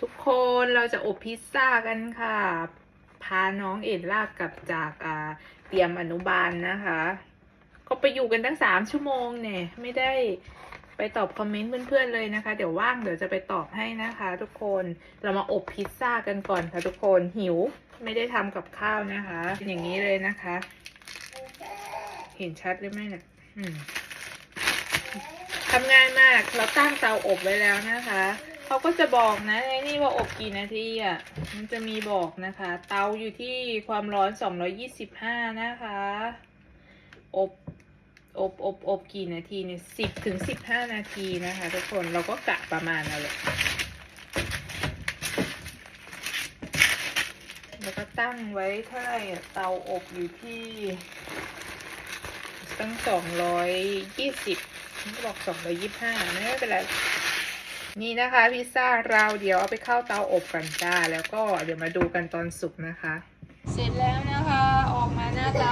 ทุกคนเราจะอบพิซซ่ากันค่ะ พาน้องเอ็ดลากกลับจากอ่าเตรียมอนุบาลนะคะเขาไปอยู่กันตั้งสามชั่วโมงเนี่ย ไม่ได้ไปตอบคอมเมนต์เพื่อนๆเลยนะคะ เดี๋ยวว่างเดี๋ยวจะไปตอบให้นะคะ ทุกคนเรามาอบพิซซ่ากันก่อนค่ะทุกคนหิวไม่ได้ทำกับข้าวนะคะเป็นอย่างนี้เลยนะคะ เห็นชัดหรือไม่เนี่ยทำง่ายมากเราตั้งเตาอบไว้แล้วนะคะ เขาก็จะบอกนะไอ้นี่ว่าอบกี่นาทีอะ มันจะมีบอกนะคะ เตาอยู่ที่ความร้อน 225 นะคะ อบ อบ อบ อบกี่นาทีเนี่ย 10 ถึง 15 นาทีนะคะ ทุกคน เราก็กะประมาณนั่นแหละ แล้วก็ตั้งไว้เท่าไหร่อะเตาอบอยู่ที่ ตั้งสองร้อยยี่สิบบอกสองร้อยยี่ห้าไม่เป็นไร นี่นะคะพิซซ่าเราเดี๋ยวเอาไปเข้าเตาอบกันจ้า แล้วก็เดี๋ยวมาดูกันตอนสุกนะคะ เสร็จแล้วนะคะ ออกมาหน้าตา